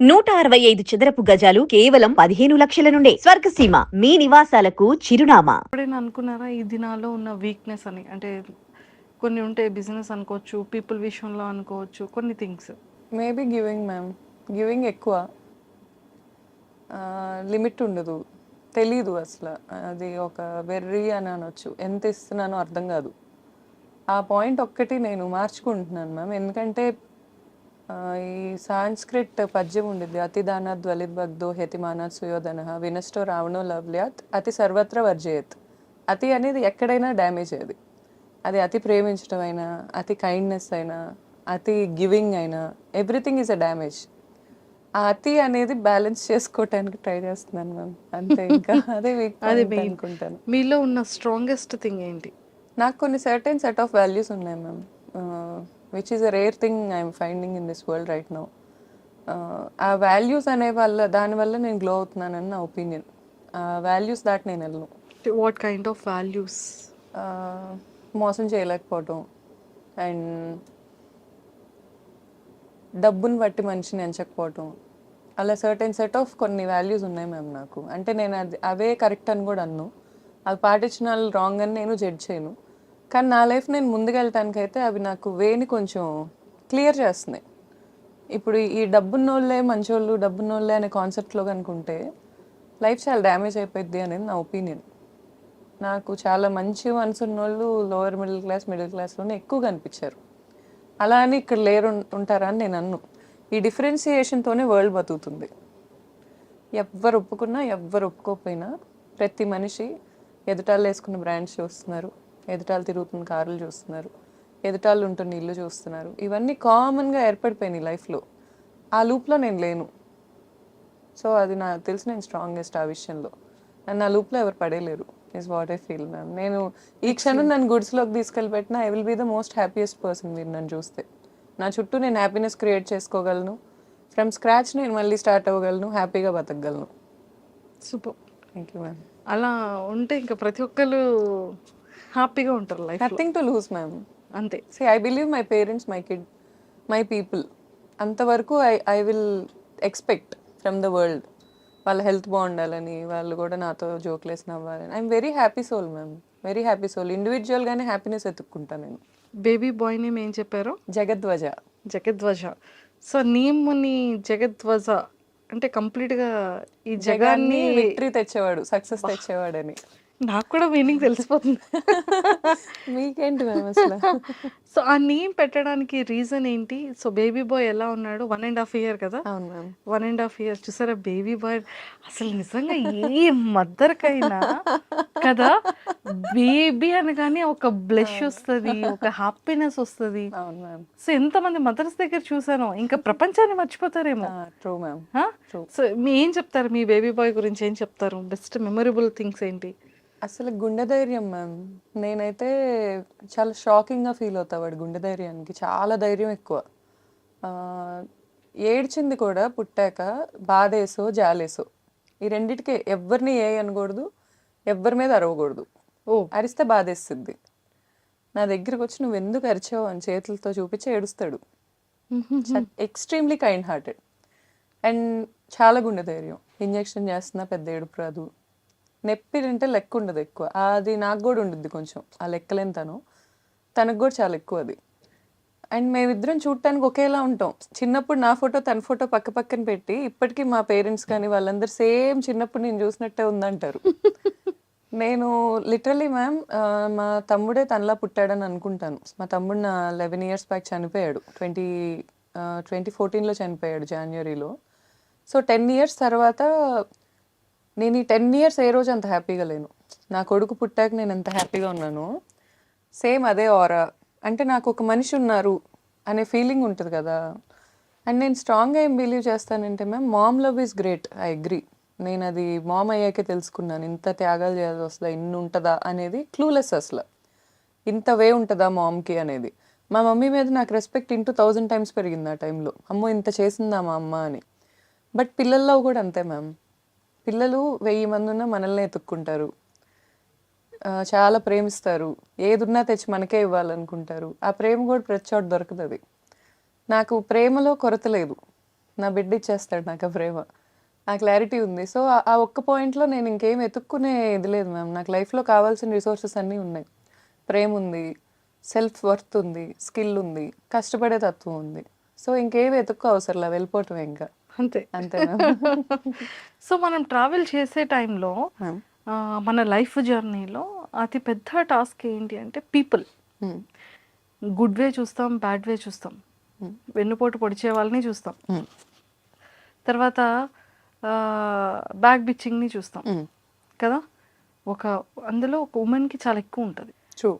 నూట అరవై ఐదు చదరపు గజాలు కేవలం పదిహేను లక్షల నుండే. స్వర్గసీమ మీ నివాసాలకు చిరునామా. ఎప్పుడైనా అనుకున్నారా ఈ దినాల్లో ఉన్న వీక్నెస్ అని? అంటే కొన్ని ఉంటాయి బిజినెస్ అనుకోవచ్చు పీపుల్ విషయంలో అనుకోవచ్చు కొన్ని things maybe giving ma'am giving ఎక్కువ. లిమిట్ ఉండదు. తెలీదు అసలు. అది ఒక వెర్రీ అని అనొచ్చు. ఎంత ఇస్తున్నానో అర్థం కాదు. ఆ పాయింట్ ఒక్కటి నేను మార్చుకుంటున్నాను మ్యామ్ ఎందుకంటే ఈ సాంస్క్రిట్ పద్యం ఉండిద్ది. అతిదాన ధ్వలిద్భగ్ధో హెతిమానాత్ సుయోధన వినష్టో రావణో లవ్ల్యాత్ అతి సర్వత్ర వర్జయత్. అతి అనేది ఎక్కడైనా డ్యామేజ్ అది అది అతి ప్రేమించడం అయినా అతి కైండ్నెస్ అయినా అతి గివింగ్ అయినా ఎవ్రీథింగ్ ఈజ్ అ డ్యామేజ్ ఆ అతి అనేది బ్యాలెన్స్ చేసుకోవటానికి ట్రై చేస్తున్నాను మ్యామ్ అంతే ఇంకా. అదే అది. అనుకుంటాను. మీలో ఉన్న స్ట్రాంగెస్ట్ థింగ్ ఏంటి? నాకు కొన్ని సర్టెన్ సెట్ ఆఫ్ వాల్యూస్ ఉన్నాయి ma'am which is a rare thing I'm finding in this world right now ఆ వాల్యూస్ అనే వల్ల దానివల్ల నేను గ్లో అవుతున్నానని నా ఒపీనియన్ ఆ వాల్యూస్ దాటి నేను వెళ్ళను. వాట్ కైండ్ ఆఫ్ వాల్యూస్ మోసం చేయలేకపోవటం. అండ్ డబ్బుని బట్టి మనిషిని ఎంచకపోవటం. అలా సర్టెన్ సెట్ ఆఫ్ కొన్ని వాల్యూస్ ఉన్నాయి మ్యామ్ నాకు. అంటే నేను అది అవే కరెక్ట్ అని కూడా అన్ను. అవి పాటించిన వాళ్ళు రాంగ్ అని నేను జడ్జ్ చేయను. కానీ నా లైఫ్ నేను ముందుకెళ్ళటానికి అయితే అవి నాకు వేని కొంచెం క్లియర్ చేస్తున్నాయి. ఇప్పుడు ఈ డబ్బున్నోళ్ళే మంచోళ్ళు డబ్బున్నోళ్ళే అనే కాన్సెప్ట్లో కనుకుంటే లైఫ్ చాలా డ్యామేజ్ అయిపోద్ది అనేది నా ఒపీనియన్. నాకు చాలా మంచి మనసు ఉన్నోళ్ళు లోవర్ మిడిల్ క్లాస్ మిడిల్ క్లాస్లోనే ఎక్కువ కనిపించారు. అలా అని ఇక్కడ లేరు ఉంటారని ఉంటారా అని నేను అన్ను. ఈ డిఫరెన్సియేషన్తోనే వరల్డ్ బతుకుతుంది. ఎవ్వరు ఒప్పుకున్నా ఎవ్వరు ఒప్పుకోకపోయినా ప్రతి మనిషి ఎదుటాలు వేసుకున్న బ్రాండ్స్ చూస్తున్నారు. ఎదుటాలు తిరుగుతున్న కార్లు చూస్తున్నారు ఎదుటాళ్ళు ఉంటున్న ఇల్లు చూస్తున్నారు. ఇవన్నీ కామన్గా ఏర్పడిపోయినాయి లైఫ్లో. ఆ లూప్లో నేను లేను. సో అది నాకు తెలిసి నేను స్ట్రాంగెస్ట్ ఆ విషయంలో. నన్ను ఆ లూప్లో ఎవరు పడేయలేరు is what I feel ma'am నేను ఈ క్షణం నన్ను గుడ్స్లోకి తీసుకెళ్ళి పెట్టినా I will be the most happiest person మీరు నన్ను చూస్తే. నా చుట్టూ నేను హ్యాపీనెస్ క్రియేట్ చేసుకోగలను. ఫ్రమ్ స్క్రాచ్ నేను మళ్ళీ స్టార్ట్ అవ్వగలను హ్యాపీగా బతకగలను. సూపర్. థ్యాంక్ యూ మ్యామ్ అలా ఉంటే ఇంకా ప్రతి ఒక్కరు హ్యాపీగా ఉంటారు life nothing to lose ma'am అంతే. See I believe my parents my kid my people అంతవరకు I I will expect from the world వాళ్ళ హెల్త్ బాగుండాలని వాళ్ళు కూడా నాతో జోక్లేసి నవ్వాలని I'm very happy soul ma'am very happy soul ఇండివిజువల్గానే happiness ఎత్తుక్కుంటాను నేను. బేబీ బాయ్ నేమ్ ఏం చెప్పారు? జగద్వజ. జగద్వజ. సో నేమ్ని జగద్వజ. అంటే కంప్లీట్గా ఈ జగాన్ని జగాన్ని విక్టరీ తెచ్చేవాడు సక్సెస్ తెచ్చేవాడని. నాకు కూడా మీనింగ్ తెలిసిపోతుంది. మీకేంటి అసలు? సో ఆ నేమ్ పెట్టడానికి రీజన్ ఏంటి? సో బేబీ బాయ్ ఎలా ఉన్నాడు? వన్ అండ్ హాఫ్ ఇయర్ కదా? అవును ma'am one and half year చూసారా బేబీ బాయ్ అసలు నిజంగా ఏ మదర్కైనా కదా బేబీ అనగానే ఒక బ్లెష్ వస్తుంది ఒక హ్యాపీనెస్ వస్తుంది. అవును మ్యామ్ సో ఎంతమంది మదర్స్ దగ్గర చూసానో ఇంకా ప్రపంచాన్ని మర్చిపోతారేమో. True ma'am. సో మీ ఏం చెప్తారు? మీ బేబీ బాయ్ గురించి ఏం చెప్తారు? బెస్ట్ మెమొరబుల్ థింగ్స్ ఏంటి? అసలు గుండె ధైర్యం మ్యామ్ నేనైతే చాలా షాకింగ్గా ఫీల్ అవుతా వాడు గుండె ధైర్యానికి. చాలా ధైర్యం ఎక్కువ. ఏడ్చింది కూడా పుట్టాక బాధేసో జాలేసో. ఈ రెండిటికి ఎవరిని ఏ అనకూడదు ఎవ్వరి మీద అరవకూడదు. ఓ. అరిస్తే బాధేస్తుంది. నా దగ్గరకు వచ్చి నువ్వు ఎందుకు అరిచావు? అని చేతులతో చూపించి ఏడుస్తాడు. ఎక్స్ట్రీమ్లీ కైండ్ హార్టెడ్ అండ్ చాలా గుండె ధైర్యం. ఇంజెక్షన్ చేస్తున్నా పెద్ద ఏడుపు రాదు. నొప్పి తింటే లెక్క ఉండదు ఎక్కువ. అది నాకు కూడా ఉండుద్ది కొంచెం ఆ లెక్కలేని తను. తనకు కూడా చాలా ఎక్కువ అది. అండ్ మేమిద్దరం చూడటానికి ఒకేలా ఉంటాం. చిన్నప్పుడు నా ఫోటో తన ఫోటో పక్క పక్కన పెట్టి ఇప్పటికీ మా పేరెంట్స్ కానీ వాళ్ళందరూ సేమ్ చిన్నప్పుడు నేను చూసినట్టే ఉందంటారు. నేను లిటరలీ మ్యామ్ మా తమ్ముడే తనలా పుట్టాడని అనుకుంటాను. మా తమ్ముడు నా లెవెన్ ఇయర్స్ బ్యాక్ చనిపోయాడు. ట్వంటీ ట్వంటీ ఫోర్టీన్లో చనిపోయాడు జనవరిలో సో టెన్ ఇయర్స్ తర్వాత నేను ఈ టెన్ ఇయర్స్ ఏ రోజు అంత హ్యాపీగా లేను. నా కొడుకు పుట్టాక నేను ఎంత హ్యాపీగా ఉన్నాను సేమ్ అదే ఆరా అంటే నాకు ఒక మనిషి ఉన్నారు అనే ఫీలింగ్ ఉంటుంది కదా. అండ్ నేను స్ట్రాంగ్గా ఏం బిలీవ్ చేస్తానంటే ma'am mom love is great I agree నేను అది మామ్ అయ్యాకే తెలుసుకున్నాను. ఇంత త్యాగాలు చేయాలి వస్తుందా? ఇన్ని ఉంటుందా? అనేది క్లూలెస్ అసలు. ఇంత వే ఉంటుందా మామ్కి అనేది. మా మమ్మీ మీద నాకు రెస్పెక్ట్ ఇంటూ థౌజండ్ టైమ్స్ పెరిగింది ఆ టైంలో అమ్మో ఇంత చేసిందా మా అమ్మ అని. బట్ పిల్లల్లో కూడా అంతే మ్యామ్ పిల్లలు వెయ్యి మంది ఉన్న మనల్ని ఎత్తుక్కుంటారు. చాలా ప్రేమిస్తారు. ఏదున్నా తెచ్చి మనకే ఇవ్వాలనుకుంటారు. ఆ ప్రేమ కూడా ప్రతి చోట దొరుకుతుంది నాకు ప్రేమలో కొరత లేదు. నా బిడ్డ ఇచ్చేస్తాడు నాకు ఆ ప్రేమ. ఆ క్లారిటీ ఉంది. సో ఆ- ఒక్క పాయింట్లో నేను ఇంకేం ఎతుక్కునే ఇది లేదు మ్యామ్ నాకు లైఫ్లో కావాల్సిన రిసోర్సెస్ అన్నీ ఉన్నాయి. ప్రేమ ఉంది సెల్ఫ్ వర్త్ ఉంది స్కిల్ ఉంది కష్టపడే తత్వం ఉంది. సో ఇంకేం వెతుక్కో అవసరంలా వెళ్ళిపోవటం ఇంకా. అంతే అంతే సో మనం ట్రావెల్ చేసే టైంలో మన లైఫ్ జర్నీలో అతి పెద్ద టాస్క్ ఏంటి అంటే పీపుల్. గుడ్ వే చూస్తాం బ్యాడ్ వే చూస్తాం. వెన్నుపోటు పొడిచే వాళ్ళని చూస్తాం. తర్వాత బ్యాక్ బిచ్చింగ్ని చూస్తాం. కదా ఒక అందులో ఒక ఉమెన్కి చాలా ఎక్కువ ఉంటుంది ట్రూ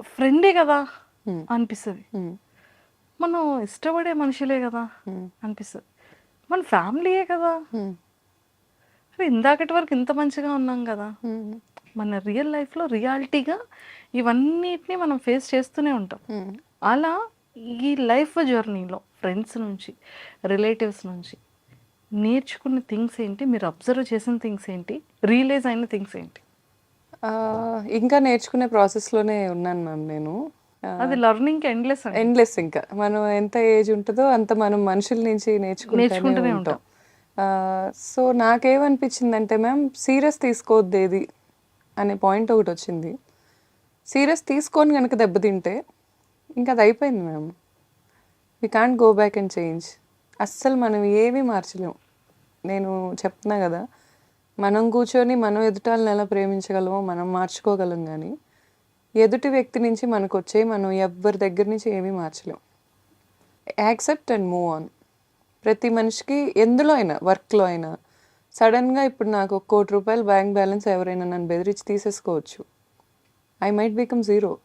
ఫ్రెండే కదా. అనిపిస్తుంది. మనం ఇష్టపడే మనుషులే కదా. అనిపిస్తుంది మన ఫ్యామిలీయే కదా. అరే ఇందాకటి వరకు ఇంత మంచిగా ఉన్నాం కదా. మన రియల్ లైఫ్లో రియాలిటీగా ఇవన్నిటిని మనం ఫేస్ చేస్తూనే ఉంటాం. అలా ఈ లైఫ్ జర్నీలో ఫ్రెండ్స్ నుంచి రిలేటివ్స్ నుంచి నేర్చుకున్న థింగ్స్ ఏంటి? మీరు అబ్జర్వ్ చేసిన థింగ్స్ ఏంటి? రియలైజ్ అయిన థింగ్స్ ఏంటి? ఇంకా నేర్చుకునే ప్రాసెస్లోనే ఉన్నాను మ్యామ్ నేను. అది లర్నింగ్ ఎండ్లెస్ ఎండ్లెస్ ఇంకా. మనం ఎంత ఏజ్ ఉంటుందో అంత మనం మనుషుల నుంచి నేర్చుకుంటూనే ఉంటాం. సో నాకేమనిపించిందంటే మ్యామ్ సీరియస్ తీసుకోవద్దు ఏది అనే పాయింట్ ఒకటి వచ్చింది. సీరియస్ తీసుకొని కనుక దెబ్బతింటే ఇంకా అది అయిపోయింది ma'am. We can't go back and change అస్సలు మనం ఏమీ మార్చలేం. నేను చెప్తున్నా కదా మనం కూర్చొని మనం ఎదుటి వాళ్ళని ఎలా ప్రేమించగలమో మనం మార్చుకోగలం కానీ ఎదుటి వ్యక్తి నుంచి మనకు వచ్చే మనం ఎవ్వరి దగ్గర నుంచి ఏమీ మార్చలేం. Accept and move on. ప్రతి మనిషికి ఎందులో అయినా వర్క్లో అయినా సడన్గా ఇప్పుడు నాకు ఒక కోటి రూపాయలు బ్యాంక్ బ్యాలెన్స్ ఎవరైనా నన్ను బెదిరించి తీసేసుకోవచ్చు. I might become zero.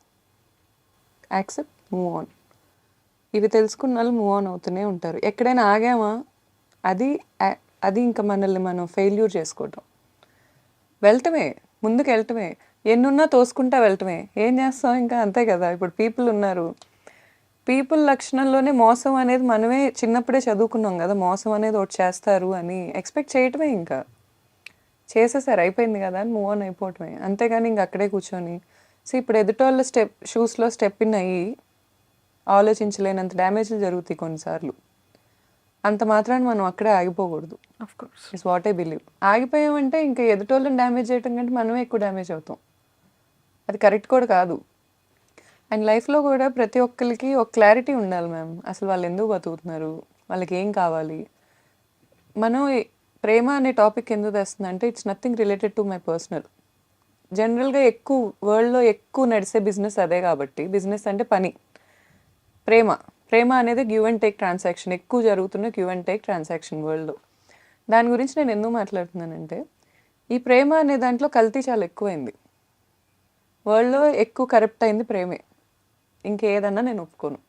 Accept move on. ఇవి తెలుసుకున్న వాళ్ళు మూవ్ ఆన్ అవుతూనే ఉంటారు. ఎక్కడైనా ఆగామా? అది అది ఇంకా మనల్ని మనం ఫెయిల్యూర్ చేసుకోవటం. వెళ్ళటమే ముందుకు వెళ్ళటమే ఎన్నున్నా తోసుకుంటా వెళ్ళటమే. ఏం చేస్తాం ఇంకా? అంతే కదా. ఇప్పుడు పీపుల్ ఉన్నారు. పీపుల్ లక్షణంలోనే మోసం అనేది మనమే చిన్నప్పుడే చదువుకున్నాం కదా. మోసం అనేది ఒకటి చేస్తారు అని ఎక్స్పెక్ట్ చేయటమే ఇంకా. చేసేసారు. అయిపోయింది కదా అని మూవ్ ఆన్ అయిపోవటమే. అంతేగాని ఇంక అక్కడే కూర్చొని. సో ఇప్పుడు ఎదుటోళ్ళ స్టెప్ షూస్లో స్టెప్ ఇన్ అయ్యి ఆలోచించలేనంత డ్యామేజ్లు జరుగుతాయి కొన్నిసార్లు. అంత మాత్రాన్ని మనం అక్కడే ఆగిపోకూడదు. Of course is what I believe ఆగిపోయామంటే ఇంకా ఎదుటోళ్ళని డ్యామేజ్ చేయటం కంటే మనమే ఎక్కువ డ్యామేజ్ అవుతాం. అది కరెక్ట్ కూడా కాదు. అండ్ లైఫ్లో కూడా ప్రతి ఒక్కరికి ఒక క్లారిటీ ఉండాలి మ్యామ్. అసలు వాళ్ళు ఎందుకు బతుకుతున్నారు? వాళ్ళకి ఏం కావాలి? మనం ప్రేమ అనే టాపిక్ ఎందుకు వస్తుందంటే it's nothing related to my personal జనరల్గా ఎక్కువ వరల్డ్లో ఎక్కువ నడిచే బిజినెస్ అదే కాబట్టి బిజినెస్ అంటే పని. ప్రేమ. ప్రేమ అనేది గివ్ అండ్ టేక్ ట్రాన్సాక్షన్. ఎక్కువ జరుగుతున్న గివ్ అండ్ టేక్ ట్రాన్సాక్షన్ వరల్డ్లో. దాని గురించి నేను ఎందుకు మాట్లాడుతున్నానంటే ఈ ప్రేమ అనే దాంట్లో కల్తీ చాలా ఎక్కువైంది. వరల్డ్లో ఎక్కువ కరప్ట్ అయింది ప్రేమే. ఇంకేదన్నా నేను ఒప్పుకోను.